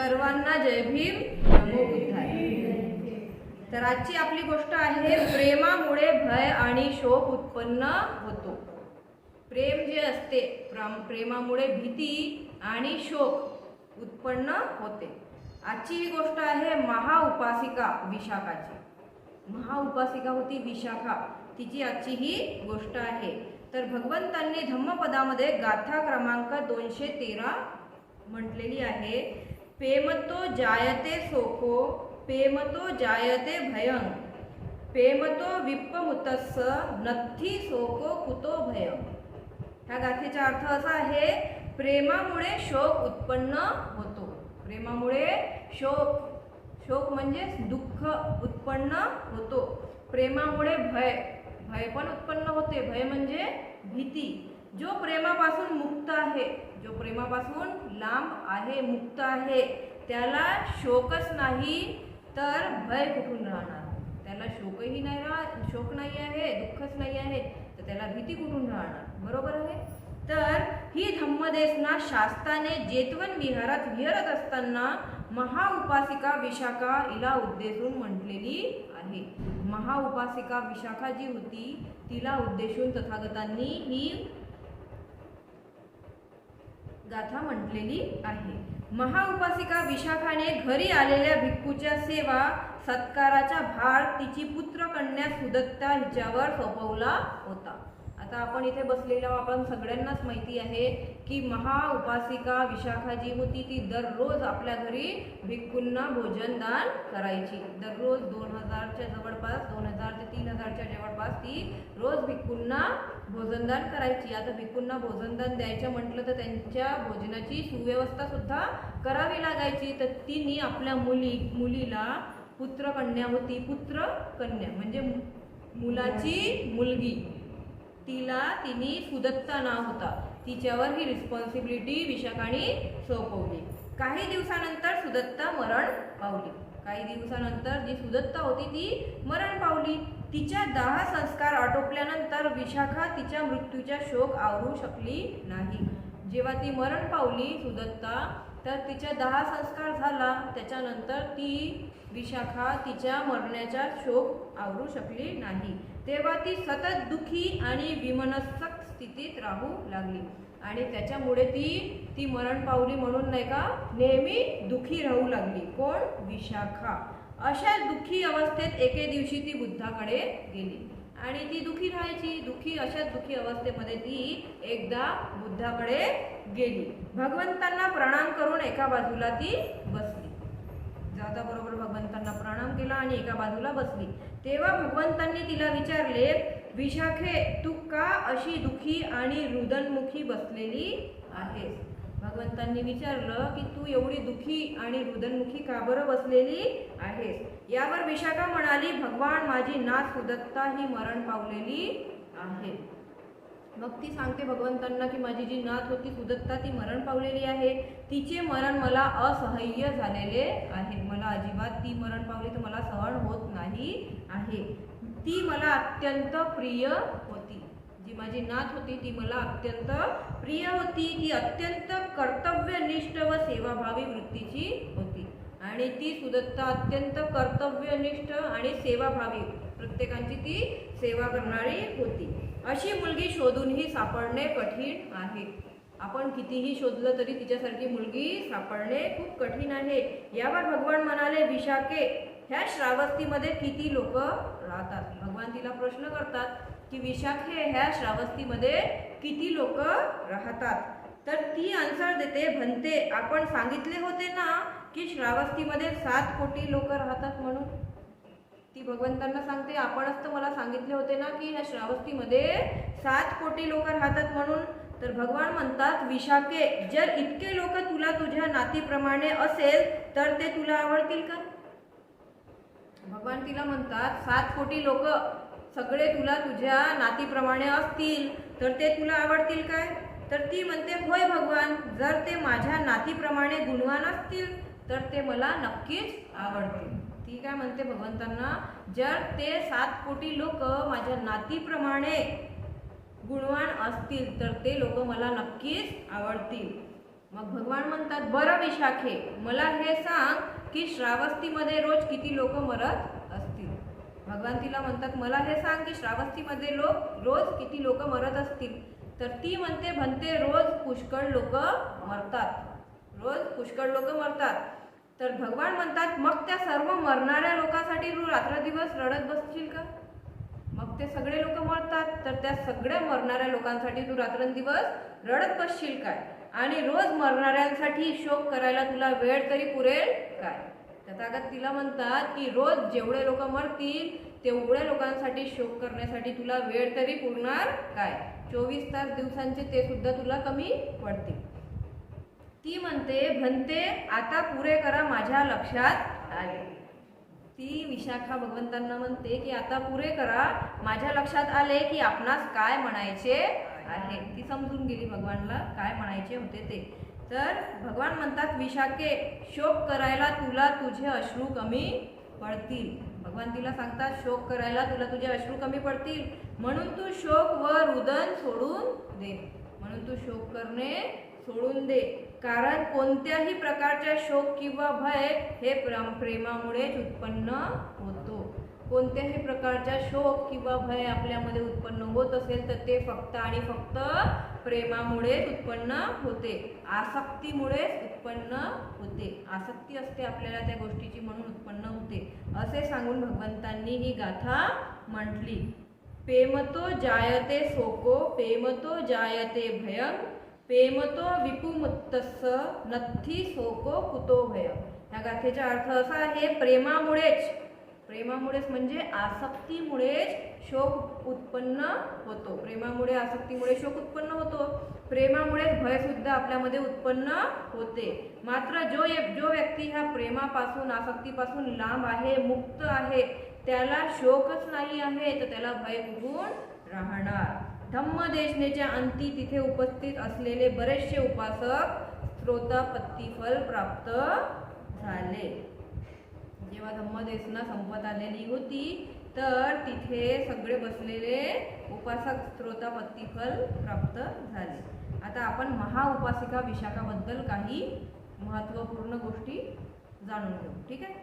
सर्वांना जय भीम. नमो बुद्धाय. तर आजची आपली गोष्ट आहे प्रेमामुळे भय आणि शोक उत्पन्न होतो. प्रेम जे असते प्रेमामुळे भीती आणि शोक उत्पन्न होते. आजची ही गोष्ट आहे महाउपासिका विशाखाची. महाउपासिका होती विशाखा. तिची आजची ही गोष्ट आहे. तर भगवंतांनी धम्मपदामध्ये गाथा क्रमांक दोनशे तेरा म्हटलेली आहे. पेमतो जायते शोको पेमतो जायते भयं। पेमतो विप्पमुतस्स नथी सोको कुतो भयं। ह्या गाथेचा अर्थ असा आहे प्रेमामुळे शोक उत्पन्न होतो। प्रेमामुळे शोक शोक म्हणजे दुःख उत्पन्न होतो। प्रेमामुळे भय भय पण उत्पन्न होते। भय म्हणजे भीती। जो प्रेमापासून मुक्त आहे जो प्रेमापासून लांब आहे मुक्त आहे त्याला शोकच नाही तर भय कुठून राहणार? त्याला शोकही नाही राह शोक नाही आहे दुःखच नाही आहे तर त्याला भीती कुठून राहणार? बरोबर आहे? तर ही धम्मदेसना शास्ताने जेतवन विहारात विहरत असताना महाउपासिका विशाखा हिला उद्देशून म्हटलेली आहे. महाउपासिका विशाखा जी होती तिला उद्देशून तथागतांनी ही गाथा म्हटलेली आहे. महाउपासिका विशाखाने घरी आलेल्या भिक्खूच्या सेवा सत्काराचा भार तिची पुत्र कन्या सुदत्ता हिच्यावर सोपवला होता. आता आपण इथे बसलेलो आपण सगळ्यांनाच माहिती आहे की महाउपासिका विशाखा जी होती. ती दररोज आपल्या घरी भिक्खूंना भोजनदान करायची. दररोज दोन हजारच्या जवळपास दोन हजार ते तीन हजारच्या जवळपास ती रोज भिक्खूंना भोजनदान करायची. आता भिकूंना भोजनदान द्यायचं म्हटलं तर त्यांच्या भोजनाची सुव्यवस्था सुद्धा करावी लागायची. तर तिने आपल्या मुली मुलीला पुत्र कन्या होती. पुत्र कन्या म्हणजे मुलाची मुलगी. तिला तिने सुदत्ता नाव होता. तिच्यावर ही रिस्पॉन्सिबिलिटी विशाखाने सोपवली. काही दिवसानंतर सुदत्ता मरण पावली. काही दिवसानंतर जी सुदत्ता होती ती मरण पावली. तिच्या दहा संस्कार आटोपल्यानंतर विशाखा तिच्या मृत्यूचा शोक आवरू शकली नाही. जेव्हा ती मरण पावली सुदत्ता तर तिच्या दहा संस्कार झाला. त्याच्यानंतर ती विशाखा तिच्या मरण्याचा शोक आवरू शकली नाही. तेव्हा ती सतत दुखी आणि विमनस्क स्थितीत राहू लागली. आणि त्याच्यामुळे ती ती मरण पावली म्हणून नाही का नेहमी दुखी राहू लागली. कोण? विशाखा. अशा दुःखी अवस्थेत एके दिवशी ती बुद्धाकडे गेली. आणि ती दुखी राहायची. दुखी अशाच दुखी अवस्थेमध्ये ती एकदा बुद्धाकडे गेली. भगवंतांना प्रणाम करून एका बाजूला ती बसली. जाता बरोबर भगवंतांना प्रणाम केला आणि एका बाजूला बसली. तेव्हा भगवंतांनी तिला विचारले विशाखे तू का अशी दुखी आणि रुदनमुखी बसलेली आहेस भगवंतांनी विचारलं की तू एवढी दुखी आणि रुदनमुखी का बरं बसलेली आहेस? यावर विशाखा म्हणाली भगवान माझी नाथ सुदत्ता ही मरण पावलेली आहे. मग ती सांगते भगवंतांना की माझी जी नाथ होती सुदत्ता ती मरण पावलेली आहे. तिचे मरण मला असह्य झालेले आहे. मला अजिबात ती मरण पावली तर मला सहन होत नाही आहे. ती मला अत्यंत प्रिय होती. जी माझी नात होती ती मला अत्यंत प्रिय होती ती अत्यंत कर्तव्यनिष्ठ व सेवाभावी वृत्तीची होती. आणि ती सुदत्ता अत्यंत कर्तव्यनिष्ठ आणि सेवाभावी प्रत्येकांची ती सेवा करणारी होती. अशी मुलगी शोधूनही सापडणे कठीण आहे. आपण कितीही शोधलं तरी तिच्यासारखी मुलगी सापडणे खूप कठीण आहे. यावर भगवान म्हणाले विशाखे ह्या श्रावस्तीमध्ये किती लोक राहतात. भगवान तिला प्रश्न करतात की विशाखे ह्या श्रावस्तीमध्ये किती लोक राहतात? तर ती आन्सर देते म्हणते आपण सांगितले होते ना की श्रावस्तीमध्ये सात कोटी लोक राहतात म्हणून? ती भगवंतांना सांगते आपणच तर मला सांगितले होते ना की ह्या श्रावस्तीमध्ये सात कोटी लोक राहतात म्हणून? तर भगवान म्हणतात विशाखे जर इतके लोक तुला तुझ्या नातीप्रमाणे असेल तर ते तुला आवडतील का? भगवान तिला म्हणतात सात कोटी लोक सगळे तुला तुझ्या नातीप्रमाणे असतील. तर ते तुला आवडतील काय? तर ती म्हणते होय भगवान जर ते माझ्या नातीप्रमाणे गुणवान असतील तर ते मला नक्कीच आवडतील. ती काय म्हणते भगवंतांना जर ते सात कोटी लोक माझ्या नातीप्रमाणे गुणवान असतील तर ते लोक मला नक्कीच आवडतील. मग भगवान म्हणतात बरं विशाखे मला हे सांग की श्रावस्तीमध्ये रोज किती लोक मरत असतील? भगवान तिला म्हणतात मला हे सांग की श्रावस्तीमध्ये लोक रोज किती लोक मरत असतील? तर ती म्हणते म्हणते रोज पुष्कळ लोक मरतात. रोज पुष्कळ लोक मरतात. तर भगवान म्हणतात मग त्या सर्व मरणाऱ्या लोकांसाठी तू रात्रदिवस रडत बसशील का? मग ते सगळे लोक मरतात. तर त्या सगळ्या मरणाऱ्या लोकांसाठी तू रात्रंदिवस रडत बसशील काय? आणि रोज मरणाऱ्यांसाठी शोक करायला तुला वेळ तरी पुरेल काय? तथागत तिला म्हणतात की रोज जेवढे लोक मरतील तेवढ्या लोकांसाठी शोक करण्यासाठी तुला वेळ तरी पुरणार काय? चोवीस तास दिवसांचे ते सुद्धा तुला कमी पडतील. ती म्हणते म्हणते आता पुरे करा माझ्या लक्षात आले. ती विशाखा भगवंतांना म्हणते की आता पुरे करा माझ्या लक्षात आले की आपणास काय म्हणायचे? आहे. ती समजून गेली भगवानला काय म्हणायचे होते ते. तर भगवान म्हणतात विशाखे शोक करायला तुला तुझे अश्रू कमी पडतील. भगवान तिला सांगतात शोक करायला तुला तुझे अश्रू कमी पडतील. म्हणून तू शोक व रुदन सोडून दे. म्हणून तू शोक करणे सोडून दे. कारण कोणत्याही प्रकारच्या शोक किंवा भय हे प्रेमामुळेच उत्पन्न होत. कोणत्याही प्रकारच्या शोक किंवा भय आपल्यामध्ये उत्पन्न होत असेल तर ते फक्त आणि फक्त प्रेमामुळेच उत्पन्न होते. आसक्तीमुळेच उत्पन्न होते. आसक्ती असते आपल्याला त्या गोष्टीची म्हणून उत्पन्न होते. असे सांगून भगवंतांनी ही गाथा म्हटली. पेमतो जायते सोको पेमतो जायते भयं पेमतो विपुमुत्तस नथी सोको कुतो भय. ह्या गाथेचा अर्थ असा आहे प्रेमामुळेच. प्रेमामुळेच म्हणजे आसक्तीमुळेच शोक उत्पन्न होतो. प्रेमामुळे आसक्तीमुळे शोक उत्पन्न होतो. प्रेमामुळेच भय सुद्धा आपल्यामध्ये उत्पन्न होते. मात्र जो जो व्यक्ती ह्या प्रेमापासून आसक्तीपासून लांब आहे मुक्त आहे त्याला शोकच नाही आहे तर त्याला भय कुठून राहणार. धम्मदेशनेच्या अंती तिथे उपस्थित असलेले बरेचसे उपासक श्रोतापत्तीफल प्राप्त झाले. जेव्हा धम्मदेसना संपत आलेली होती तर तिथे सगळे बसलेले उपासक स्त्रोतापत्ती फल प्राप्त झाले. आता आपण महाउपासिका विशाखाबद्दल काही महत्त्वपूर्ण गोष्टी जाणून घेऊ ठीक आहे?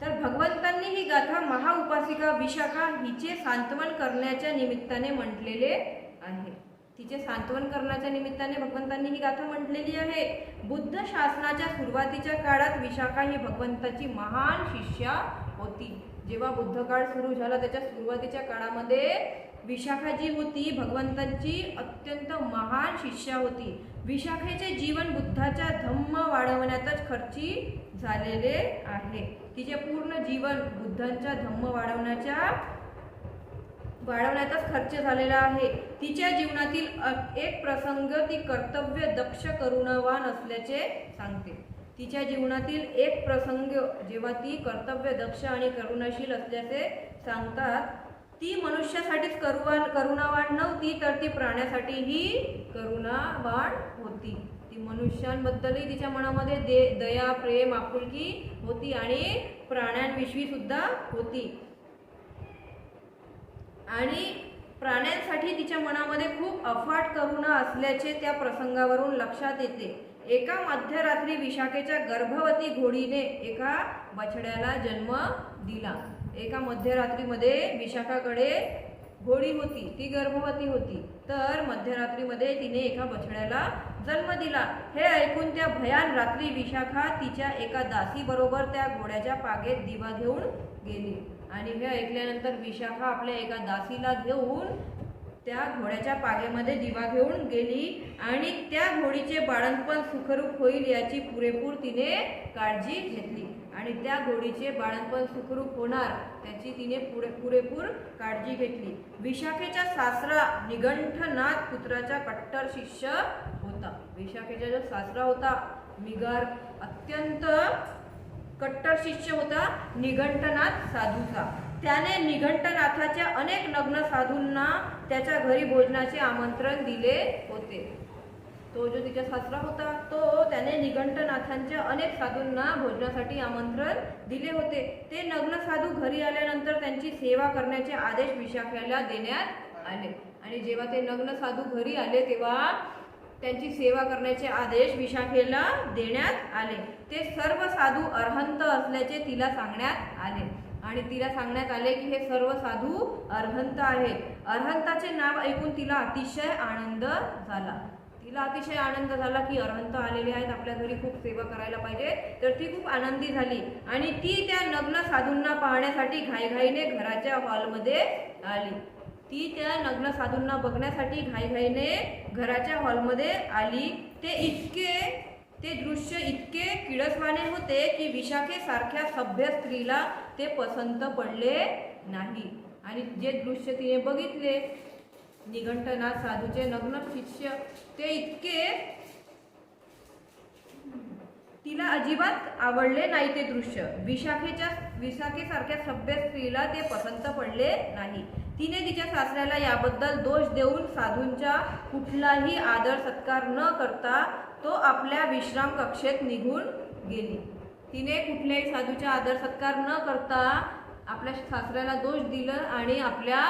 तर भगवंतांनी ही गाथा महाउपासिका विशाखा हिचे सांत्वन करण्याच्या निमित्ताने म्हटलेले आहे. तिचे सांत्वन करण्याच्या निमित्ताने भगवंतांनी ही गाथा म्हटलेली आहे. बुद्ध शासनाच्या सुरुवातीच्या काळात विशाखा ही भगवंताची महान शिष्या होती. जेव्हा बुद्ध काळ सुरू झाला त्याच्या सुरुवातीच्या काळामध्ये विशाखा जी होती भगवंतांची अत्यंत महान शिष्या होती. विशाखेचे जीवन बुद्धाच्या धम्म वाढवण्यातच खर्ची झालेले आहे. तिचे पूर्ण जीवन बुद्धांच्या धम्म वाढवण्याच्या वाढवण्यातच खर्च झालेला आहे. तिच्या जीवनातील एक प्रसंग ती कर्तव्य दक्ष करुणवान असल्याचे सांगते. तिच्या जीवनातील एक प्रसंग जेव्हा ती कर्तव्य दक्ष आणि करुणाशील असल्याचे सांगतात ती मनुष्यासाठीच करुवान करुणावान नव्हती तर ती प्राण्यासाठीही करुणावान होती. ती मनुष्यांबद्दलही तिच्या मनामध्ये दे दया प्रेम आपुलकी होती आणि प्राण्यांविषयी सुद्धा होती. आणि प्राण्यांसाठी तिच्या मनामध्ये खूप अफाट करुणा असल्याचे त्या प्रसंगावरून लक्षात येते. एका मध्यरात्री विशाखेच्या गर्भवती घोडीने एका बछड्याला जन्म दिला. एका मध्यरात्रीमध्ये विशाखाकडे घोडी होती ती गर्भवती होती. तर मध्यरात्रीमध्ये तिने एका बछड्याला जन्म दिला. हे ऐकून त्या भयान रात्री विशाखा तिच्या एका दासीबरोबर त्या घोड्याच्या पागेत दिवा घेऊन गेली. आणि हे ऐकल्यानंतर विशाखा आपल्या एका दासीला घेऊन त्या घोड्याच्या पागेमध्ये दिवा घेऊन गेली आणि त्या घोडीचे बाळंतपण सुखरूप होईल याची पुरेपूर तिने काळजी घेतली. आणि त्या घोडीचे बाळंतपण सुखरूप होणार त्याची तिने पुरे पुरेपूर काळजी घेतली. विशाखेचा सासरा निगंठनाथ पुत्राचा कट्टर शिष्य होता. विशाखेचा जो सासरा होता निगार अत्यंत कट्टर शिष्य होता निघंटनाथ साधूचा. त्याने निघंटनाथाच्या अनेक नग्न साधूंना त्याच्या घरी भोजनाचे आमंत्रण दिले होते. तो जो तिचा सासरा होता तो त्याने निघंटनाथांच्या अनेक साधूंना भोजनासाठी आमंत्रण दिले होते. ते नग्न साधू घरी आल्यानंतर त्यांची सेवा करण्याचे आदेश विशाख्याला देण्यात आले. आणि जेव्हा ते नग्न साधू घरी आले तेव्हा त्यांची सेवा करण्याचे आदेश विशाखेला देण्यात आले. ते सर्व साधू अर्हंत असल्याचे तिला सांगण्यात आले. आणि तिला सांगण्यात आले की हे सर्व साधू अर्हंत आहेत. अर्हंताचे नाव ऐकून तिला अतिशय आनंद झाला. तिला अतिशय आनंद झाला की अर्हंत आलेले आहेत. आपल्या घरी खूप सेवा करायला पाहिजे. तर ती खूप आनंदी झाली. आणि ती त्या नग्न साधूंना पाहण्यासाठी घाईघाईने घराच्या हॉलमध्ये आली. ती त्या नग्न साधूंना बघण्यासाठी घाईघाईने घराच्या हॉलमध्ये आली. ते इतके ते दृश्य इतके किळसवाने होते की विशाखेसारख्या सभ्य स्त्रीला ते पसंत पडले नाही. आणि जे दृश्य तिने बघितले निघंटनाथ साधूचे नग्न शिष्य ते इतके तिला अजिबात आवडले नाही ते दृश्य. विशाखेच्या विशाखेसारख्या सभ्य स्त्रीला ते पसंत पडले नाही. तिने तिच्या सासऱ्याला याबद्दल दोष देऊन साधूंचा कुठलाही आदर सत्कार न करता तो आपल्या विश्राम कक्षेत निघून गेली. तिने कुठल्याही साधूचा आदर सत्कार न करता आपल्या सासऱ्याला दोष दिलं आणि आपल्या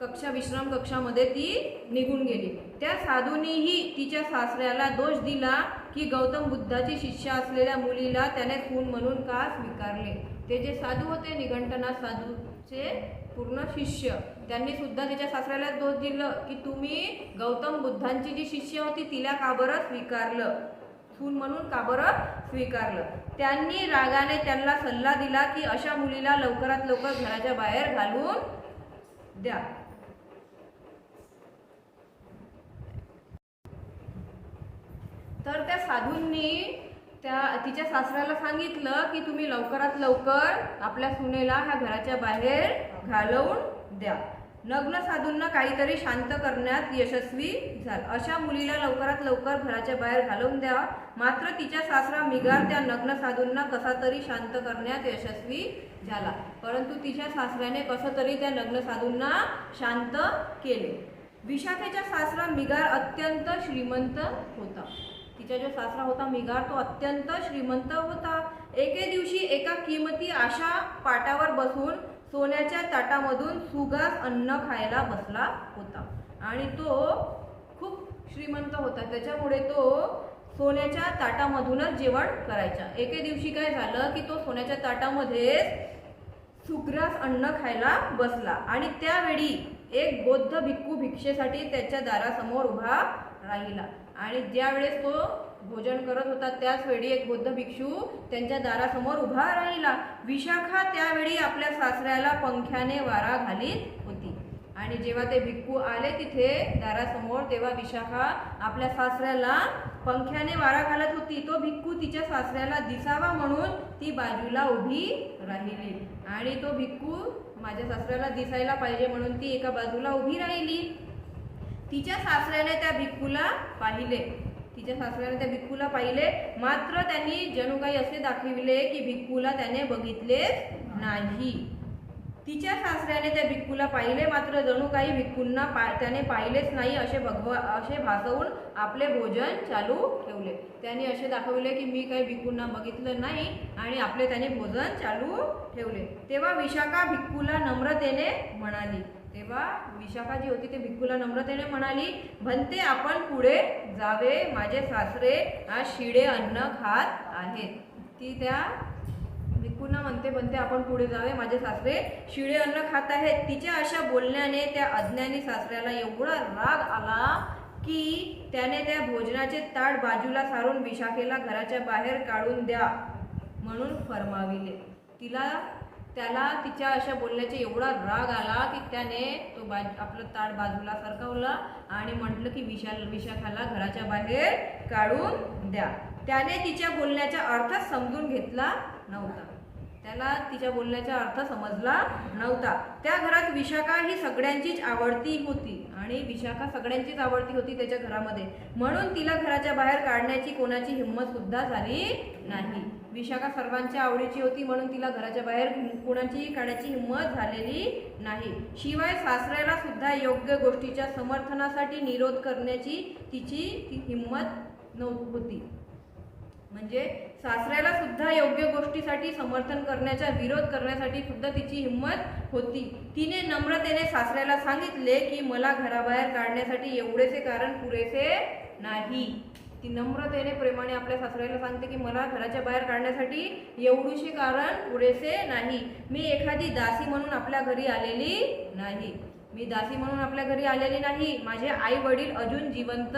कक्षा विश्राम कक्षामध्ये ती निघून गेली. त्या साधूनीही तिच्या सासऱ्याला दोष दिला की गौतम बुद्धाची शिष्य असलेल्या मुलीला त्याने खून म्हणून का स्वीकारले? ते जे साधू होते निघंटनाथ साधूचे पूर्ण शिष्य त्यांनी सुद्धा तिच्या सासऱ्याला दोष दिलं की तुम्ही गौतम बुद्धांची जी शिष्य होती तिला का बरं स्वीकारलं? खून म्हणून का बरं स्वीकारलं? त्यांनी रागाने त्यांना सल्ला दिला की अशा मुलीला लवकरात लवकर घराच्या बाहेर घालून द्या. तर त्या साधूंनी त्या तिच्या सासऱ्याला सांगितलं की तुम्ही लवकरात लवकर आपल्या सुनेला ह्या घराच्या बाहेर घालवून द्या. नग्न साधूंना काहीतरी शांत करण्यात यशस्वी झाला. अशा मुलीला लवकरात लवकर घराच्या बाहेर घालवून द्या. मात्र तिच्या सासरा मिगार त्या नग्न साधूंना कसा तरी शांत करण्यात यशस्वी झाला. परंतु तिच्या सासऱ्याने कसं तरी त्या नग्न साधूंना शांत केले. विशाखेचा सासरा मिगार अत्यंत श्रीमंत होता. तिचा जो सासरा होता मिगार तो अत्यंत श्रीमंत होता. एके दिवशी एका किमती अशा पाटावर बसून सोन्याच्या ताटामधून सुगास अन्न खायला बसला होता. आणि तो खूप श्रीमंत होता. त्याच्यामुळे तो सोन्याच्या ताटामधूनच जेवण करायचा. एके दिवशी काय झालं की तो सोन्याच्या ताटामध्येच सुग्रास अन्न खायला बसला. आणि त्यावेळी एक बौद्ध भिक्खू भिक्षेसाठी त्याच्या दारासमोर उभा राहिला. आणि ज्या वेळेस तो भोजन करत होता त्याच वेळी एक बौद्ध भिक्षू त्यांच्या दारासमोर उभा राहिला. विशाखा त्यावेळी आपल्या सासऱ्याला पंख्याने वारा घालीत होती. आणि जेव्हा ते भिक्खू आले तिथे दारासमोर तेव्हा विशाखा आपल्या सासऱ्याला पंख्याने वारा घालत होती. तो भिक्खू तिच्या सासऱ्याला दिसावा म्हणून ती बाजूला उभी राहिली. आणि तो भिक्खू माझ्या सासऱ्याला दिसायला पाहिजे म्हणून ती एका बाजूला उभी राहिली. तिच्या सासऱ्याने त्या भिक्खूला पाहिले. तिच्या सासऱ्याने त्या भिक्खूला पाहिले. मात्र त्यांनी जणू काही असे दाखविले की भिक्खूला त्याने बघितलेच नाही. तिच्या सासऱ्याने त्या भिक्खूला पाहिले. मात्र जणू काही भिक्खूंना पा त्याने पाहिलेच नाही असे भगवा असे भासवून आपले भोजन चालू ठेवले. त्याने असे दाखवले की मी काही भिक्खूंना बघितलं नाही आणि आपले त्याने भोजन चालू ठेवले. तेव्हा विशाखा भिक्खूला नम्रतेने म्हणाली तेव्हा विशाखा जी होती ते भिक्खूला नम्रतेने म्हणाली भंते आपण पुढे जावे माझे सासरे आज शिडे अन्न खात आहेत. ती त्या भिक्खूंना म्हणते म्हणते आपण पुढे जावे माझे सासरे शिळे अन्न खात आहेत. तिच्या अशा बोलण्याने त्या अज्ञानी सासऱ्याला एवढा राग आला की त्याने त्या भोजनाचे ताट बाजूला सारून विशाखेला घराच्या बाहेर काढून द्या म्हणून फरमाविले. तिला त्याला तिच्या अशा बोलण्याचे एवढा राग आला की त्याने तो बाज आपलं ताड बाजूला सरकवलं आणि म्हटलं की विशाल विशाखाला घराच्या बाहेर काढून द्या. त्याने तिच्या बोलण्याचा अर्थ समजून घेतला नव्हता. त्याला तिच्या बोलण्याचा अर्थ समजला नव्हता. त्या घरात विशाखा ही सगळ्यांचीच आवडती होती आणि विशाखा सगळ्यांचीच आवडती होती त्याच्या घरामध्ये. म्हणून तिला घराच्या बाहेर काढण्याची कोणाची हिंमत सुद्धा झाली नाही. विशाखा सर्वांच्या आवडीची होती म्हणून तिला घराच्या बाहेर कुणाचीही काढायची हिंमत झालेली नाही. शिवाय सासऱ्याला सुद्धा योग्य गोष्टीच्या समर्थनासाठी निरोध करण्याची तिची ती हिंमत होती म्हणजे सासऱ्याला सुद्धा योग्य गोष्टीसाठी समर्थन करण्याचा विरोध करण्यासाठी सुद्धा तिची हिंमत होती. तिने नम्रतेने सासऱ्याला सांगितले की मला घराबाहेर काढण्यासाठी एवढेसे कारण पुरेसे नाही. ती नम्रतेने प्रेमाने आपल्या सासऱ्याला सांगते की मला घराच्या बाहेर काढण्यासाठी एवढीशी कारण पुरेसे नाही. मी एखादी दासी म्हणून आपल्या घरी आलेली नाही. मी दासी म्हणून आपल्या घरी आलेली नाही. माझे आई वडील अजून जिवंत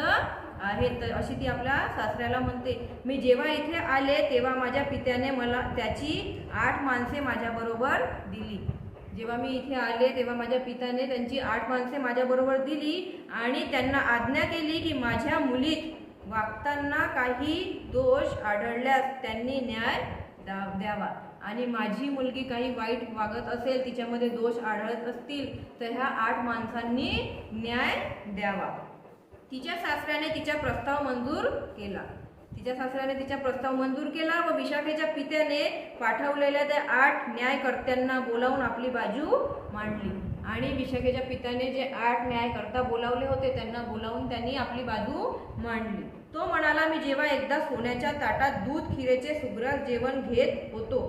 आहेत तर अशी ती आपल्या सासऱ्याला म्हणते. मी जेव्हा इथे आले तेव्हा माझ्या पित्याने मला त्याची आठ माणसे माझ्याबरोबर दिली. जेव्हा मी इथे आले तेव्हा माझ्या पित्याने त्यांची आठ माणसे माझ्याबरोबर दिली आणि त्यांना आज्ञा केली की माझ्या मुलीत वागताना काही दोष आढळल्यास त्यांनी न्याय द्यावा. आणि माझी मुलगी काही वाईट वागत असेल तिच्यामध्ये दोष आढळत असतील तर ह्या आठ माणसांनी न्याय द्यावा. तिच्या सासऱ्याने तिचा प्रस्ताव मंजूर केला. तिच्या सासऱ्याने तिचा प्रस्ताव मंजूर केला व विशाखेच्या पित्याने पाठवलेल्या त्या आठ न्यायकर्त्यांना बोलावून आपली बाजू मांडली. आणि विशाखेच्या पित्याने जे आठ न्यायकर्ता बोलावले होते त्यांना बोलावून त्यांनी आपली बाजू मांडली. तो म्हणाला मी जेव्हा एकदा सोन्याच्या ताटात दूध खिरेचे सुग्रास जेवण घेत होतो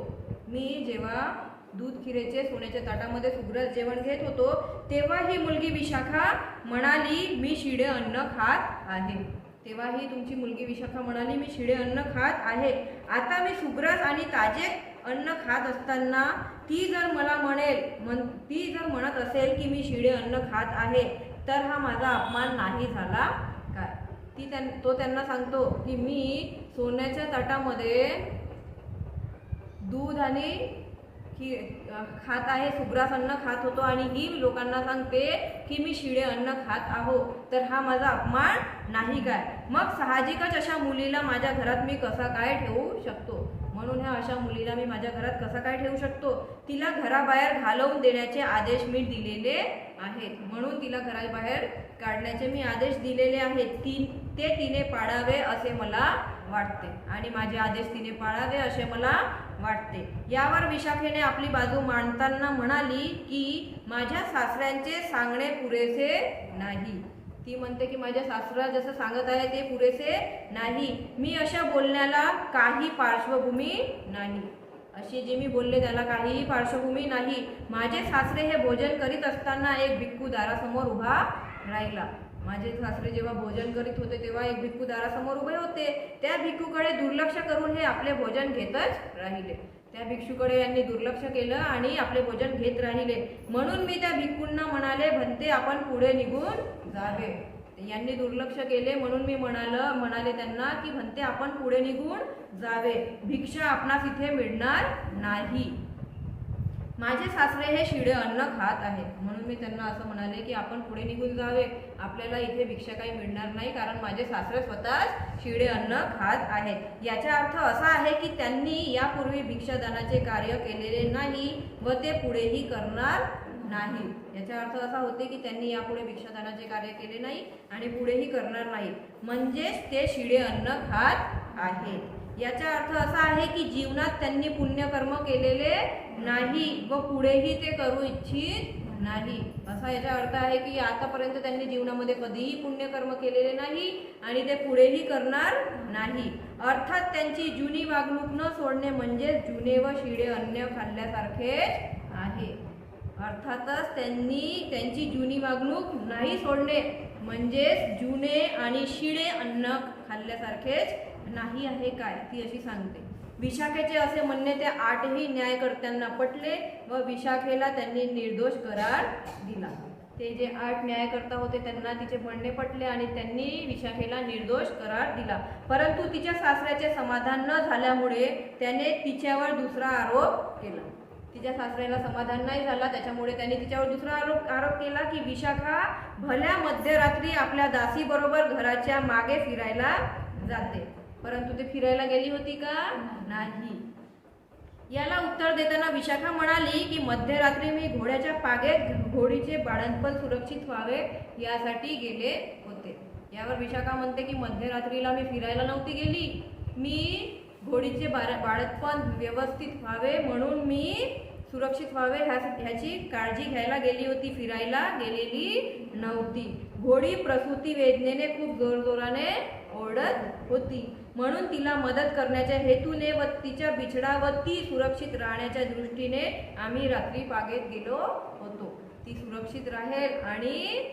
मी जेव्हा दूध खिरेचे सोन्याच्या ताटामध्ये सुग्रास जेवण घेत होतो तेव्हा ही मुलगी विशाखा म्हणाली मी शिडे अन्न खात आहे. तेव्हा ही तुमची मुलगी विशाखा म्हणाली मी शिडे अन्न खात आहे. आता मी सुग्रास आणि ताजे अन्न खात असताना ती जर मला म्हणेल म्हण ती जर म्हणत असेल की मी शिडे अन्न खात आहे तर हा माझा अपमान नाही झाला. ती त्यां तो त्यांना सांगतो की मी सोन्याच्या ताटामध्ये दूध आणि खी खात आहे सुग्रास अन्न खात होतो आणि ही लोकांना सांगते की मी शिळे अन्न खात आहो तर हा माझा अपमान नाही काय? मग साहजिकच अशा मुलीला माझ्या घरात मी कसा काय ठेवू शकतो? म्हणून ह्या अशा मुलीला मी माझ्या घरात कसा काय ठेवू शकतो? तिला घराबाहेर घालवून देण्याचे आदेश मी दिलेले आहेत. म्हणून तिला घराबाहेर काढण्याचे मी आदेश दिलेले आहेत. ती ते तिने पाळावे असे मला वाटते. आणि माझे आदेश तिने पाळावे असे मला वाटते. यावर विशाखेने आपली बाजू मांडताना म्हणाली की माझ्या सासऱ्यांचे सांगणे पुरेसे नाही. ती म्हणते की माझ्या सासरा जसं सांगत आहे ते पुरेसे नाही. मी अशा बोलण्याला काही पार्श्वभूमी नाही. अशी जे मी बोलले त्याला काहीही पार्श्वभूमी नाही. माझे सासरे हे भोजन करीत असताना एक भिक्खू दारासमोर उभा राहिला. माझे सासरे जेव्हा भोजन करीत होते तेव्हा एक भिक्खू दारासमोर उभे होते. त्या भिक्खूकडे दुर्लक्ष करून हे आपले भोजन घेतच राहिले. त्या भिक्षूकडे यांनी दुर्लक्ष केलं आणि आपले भोजन घेत राहिले. म्हणून मी त्या भिक्खूंना म्हणाले भंते आपण पुढे निघून जावे यांनी दुर्लक्ष केले म्हणून मी म्हणालं म्हणाले त्यांना की भंते आपण पुढे निघून जावे भिक्षा आपणास इथे मिळणार नाही. माझे सासरे हे शिडे अन्न खात आहेत. म्हणून मी त्यांना असं म्हणाले की आपण पुढे निघून जावे. आपल्याला इथे भिक्षा काही मिळणार नाही कारण माझे सासरे स्वतःच शिडे अन्न खात आहेत. याचा अर्थ असा आहे की त्यांनी यापूर्वी भिक्षादानाचे कार्य केलेले नाही व ते पुढेही करणार नाही. याचा अर्थ असा होते की त्यांनी यापुढे भिक्षादानाचे कार्य केले नाही आणि पुढेही करणार नाही. म्हणजेच ते शिडे अन्न खात आहेत. याचा अर्थ असा आहे की जीवनात त्यांनी पुण्यकर्म केलेले नाही व पुढेही ते करू इच्छित नाही. असा याचा अर्थ आहे की आतापर्यंत त्यांनी जीवनामध्ये कधीही पुण्यकर्म केलेले नाही आणि ते पुढेही करणार नाही. अर्थात त्यांची जुनी वागणूक न सोडणे म्हणजे जुने व शिडे अन्न खाल्ल्यासारखेच आहे. अर्थातच त्यांनी त्यांची जुनी वागणूक नाही सोडणे म्हणजेच जुने आणि शिळे अन्न खाल्ल्यासारखेच नाही आहे काय? ती अशी सांगते. विशाखेचे असे म्हणणे ते आठही न्यायकर्त्यांना पटले व विशाखेला त्यांनी निर्दोष करार दिला. ते जे आठ न्यायकर्ता होते त्यांना तिचे म्हणणे पटले आणि त्यांनी विशाखेला निर्दोष करार दिला. परंतु तिच्या सासऱ्याचे समाधान न झाल्यामुळे त्याने तिच्यावर दुसरा आरोप केला. तिच्या सासऱ्याला समाधान नाही झाला त्याच्यामुळे त्यांनी तिच्यावर दुसरा आरोप आरोप केला की विशाखा भल्या मध्यरात्री आपल्या दासीबरोबर घराच्या मागे फिरायला जाते. परंतु ते फिरायला गेली होती का? नाही. याला उत्तर देताना विशाखा म्हणाली की मध्यरात्री मी घोड्याच्या पागेत घोडीचे बाळंतपण सुरक्षित व्हावे यासाठी गेले होते. यावर विशाखा म्हणते की मध्यरात्रीला मी फिरायला नव्हती गेली. मी घोडीचे बाळ बाळंतपण व्यवस्थित व्हावे म्हणून मी सुरक्षित व्हावे ह्या ह्याची काळजी घ्यायला गेली होती. फिरायला गेलेली नव्हती. घोडी प्रसूती वेदनेने खूप जोरजोराने ओढत होती. म्हणून तिला मदत करण्याच्या हेतूने व तिच्या बिछडा व ती सुरक्षित राहण्याच्या दृष्टीने आम्ही रात्री बागेत गेलो होतो. ती सुरक्षित राहील आणि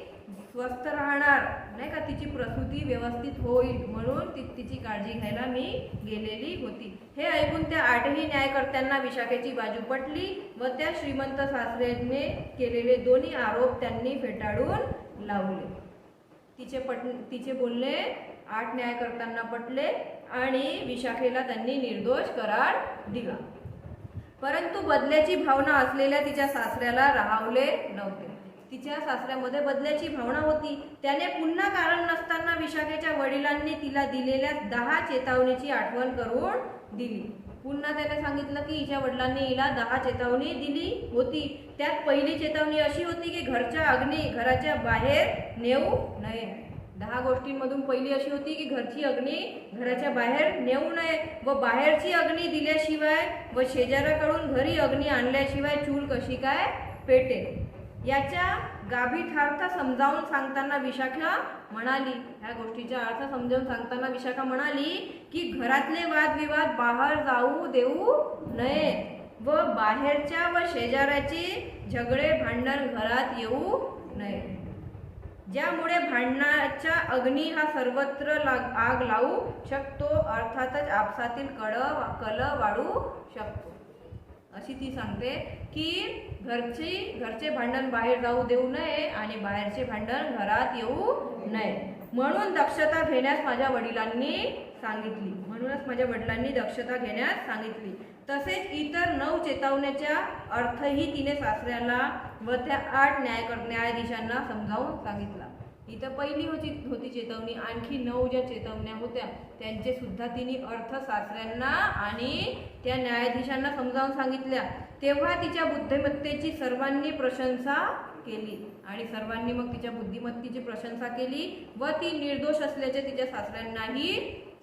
स्वस्थ राहणार. नाही का? तिची प्रसूती व्यवस्थित होईल म्हणून ती तिची काळजी घ्यायला मी गेलेली होती. हे ऐकून त्या आठही न्यायकर्त्यांना विशाखेची बाजू पटली व त्या श्रीमंत सासऱ्याने केलेले दोन्ही आरोप त्यांनी फेटाळून लावले. तिचे पट तिचे बोलणे आठ न्यायकर्त्यांना पटले आणि विशाखेला त्यांनी निर्दोष करार दिला. परंतु बदल्याची भावना असलेल्या तिच्या सासऱ्याला राहावले नव्हते. तिच्या सासऱ्यामध्ये बदल्याची भावना होती. त्याने पुन्हा कारण नसताना विशाखेच्या वडिलांनी तिला दिलेल्या दहा चेतावणीची आठवण करून दिली. पुन्हा त्याने सांगितलं की हिच्या वडिलांनी हिला दहा चेतावणी दिली होती. त्यात पहिली चेतावणी अशी होती की घरच्या अग्नी घराच्या बाहेर नेऊ नये. दहा गोष्टींमधून पहिली अशी होती की घरची अग्नी घराच्या बाहेर नेऊ नये व बाहेरची अग्नी दिल्याशिवाय व शेजाऱ्याकडून घरी अग्नी आणल्याशिवाय चूल कशी काय पेटेल. याच्या गाभीठार्थ समजावून सांगताना विशाखा म्हणाली ह्या गोष्टीचा अर्थ समजावून सांगताना विशाखा म्हणाली की घरातले वादविवाद बाहेर जाऊ देऊ नये व बाहेरच्या व शेजाऱ्याची झगडे भांडण घरात येऊ नये. ज्यामुळे भांडणाच्या अग्नी हा सर्वत्र लाग आग लावू शकतो अर्थातच आपसातील कळ कल वाढू शकतो. अशी ती सांगते की घरची घरचे भांडण बाहेर जाऊ देऊ नये आणि बाहेरचे भांडण घरात येऊ नये. म्हणून दक्षता घेण्यास माझ्या वडिलांनी सांगितली. म्हणूनच माझ्या वडिलांनी दक्षता घेण्यास सांगितली. तसेच इतर नऊ चेतावण्याच्या अर्थही तिने सासऱ्याला व त्या आठ न्याय न्यायाधीशांना समजावून सांगितला. इथं पहिली होती होती चेतवणी आणखी नऊ ज्या चेतवण्या होत्या त्यांचे सुद्धा तिने अर्थ सासऱ्यांना आणि त्या न्यायाधीशांना समजावून सांगितल्या. तेव्हा तिच्या बुद्धिमत्तेची सर्वांनी प्रशंसा केली आणि सर्वांनी मग तिच्या बुद्धिमत्तेची प्रशंसा केली व ती निर्दोष असल्याचे तिच्या सासऱ्यांनाही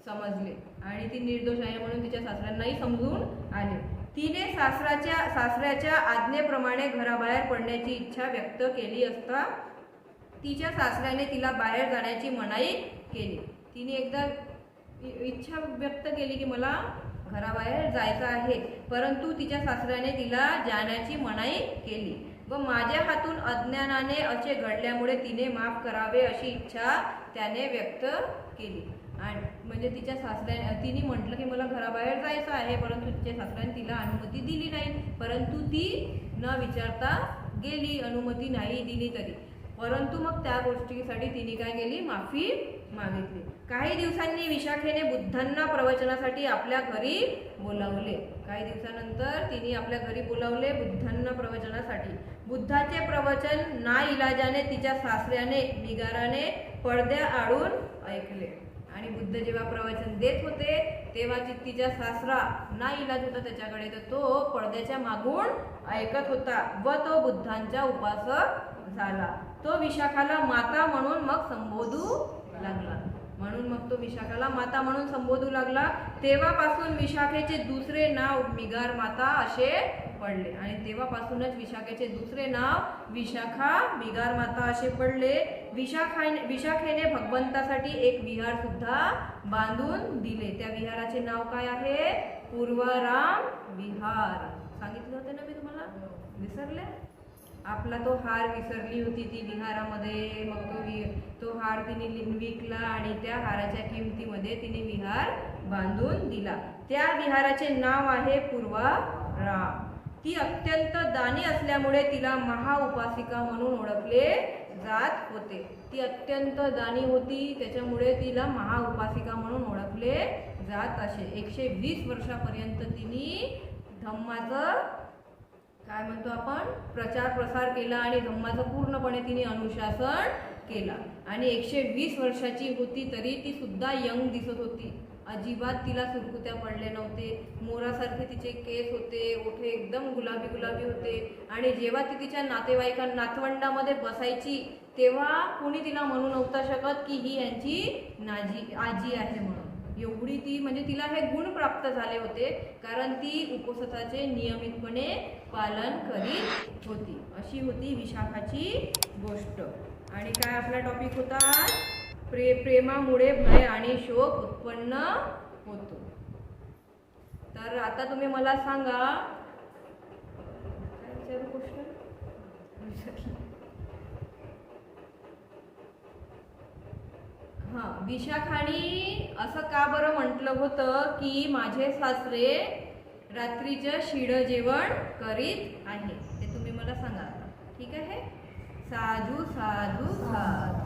समजले. आणि ती निर्दोष आहे म्हणून तिच्या सासऱ्यांनाही समजून आले. तिने सासराच्या सासऱ्याच्या आज्ञेप्रमाणे घराबाहेर पडण्याची इच्छा व्यक्त केली असता तिच्या सासऱ्याने तिला बाहेर जाण्याची मनाई केली. तिने एकदा इ- इच्छा व्यक्त केली की मला घराबाहेर जायचं आहे परंतु तिच्या सासऱ्याने तिला जाण्याची मनाई केली. व माझ्या हातून अज्ञानाने असे घडल्यामुळे तिने माफ करावे अशी इच्छा त्याने व्यक्त केली. आणि म्हणजे तिच्या सासऱ्या तिने म्हटलं की मला घराबाहेर जायचं आहे परंतु तिच्या सासऱ्याने तिला अनुमती दिली नाही. परंतु ती न विचारता गेली अनुमती नाही दिली तरी. परंतु मग त्या गोष्टीसाठी तिने काय केली? माफी मागितली. काही दिवसांनी विशाखेने बुद्धांना प्रवचनासाठी आपल्या घरी बोलावले. काही दिवसानंतर तिने आपल्या घरी बोलावले बुद्धांना प्रवचनासाठी. बुद्धाचे प्रवचन ना इलाजाने तिच्या सासऱ्याने निगाराने पडद्या आडून ऐकले. आणि बुद्ध जेव्हा प्रवचन देत होते तेव्हा ती तिच्या सासरा ना इलाज होता त्याच्याकडे तर तो पडद्याच्या मागून ऐकत होता व तो बुद्धांचा उपासक झाला. तो विशाखाला माता म्हणून मग संबोधू लागला. म्हणून मग तो विशाखाला माता म्हणून संबोधू लागला. तेव्हापासून विशाखेचे दुसरे नाव मिगार माता असे पडले. आणि तेव्हापासूनच विशाखेचे दुसरे नाव विशाखा बिगार माता असे पडले. विशाखाने विशाखेने भगवंतासाठी एक विहार सुद्धा बांधून दिले. त्या विहाराचे नाव काय आहे? पूर्वराम विहार. सांगितलं होतं ना मी तुम्हाला? विसरले? आपला तो हार विसरली होती ती विहारामध्ये. मग तो वि तो हार तिने विकला आणि त्या हाराच्या किमतीमध्ये तिने विहार बांधून दिला. त्या विहाराचे नाव आहे पूर्वा राम ती अत्यंत दानी असल्यामुळे तिला महाउपासिका म्हणून ओळखले जात होते. ती अत्यंत दानी होती त्याच्यामुळे तिला महाउपासिका म्हणून ओळखले जात असे. एकशे वीस वर्षापर्यंत तिने धम्माचं काय म्हणतो आपण प्रचार प्रसार केला आणि धम्माचं पूर्णपणे तिने अनुशासन केला. आणि एकशे वीस वर्षाची होती तरी ती सुद्धा यंग दिसत होती. अजिबात तिला सुरकुत्या पडले नव्हते. मोरासारखे तिचे केस होते ओठे एकदम गुलाबी गुलाबी होते. आणि जेव्हा ती तिच्या नातेवाईकां नातवंडामध्ये बसायची तेव्हा कुणी तिला म्हणू नव्हता शकत की ही यांची नाजी आजी आहे म्हणून. एवढी ती म्हणजे तिला हे गुण प्राप्त झाले होते कारण ती उपसताचे नियमितपणे पालन करीत होती. अशी होती विशाखाची गोष्ट. आणि काय आपला टॉपिक होता प्रे प्रेमामुळे भय आणि शोक उत्पन्न होतो. तर आता तुम्ही मला सांगा हां हा विशाखानी असं का बरं म्हटलं होतं की माझे सासरे रात्रीचं शिड जेवण करीत आहे ते तुम्ही मला सांगा आता. ठीक आहे? साधू साधू साधू.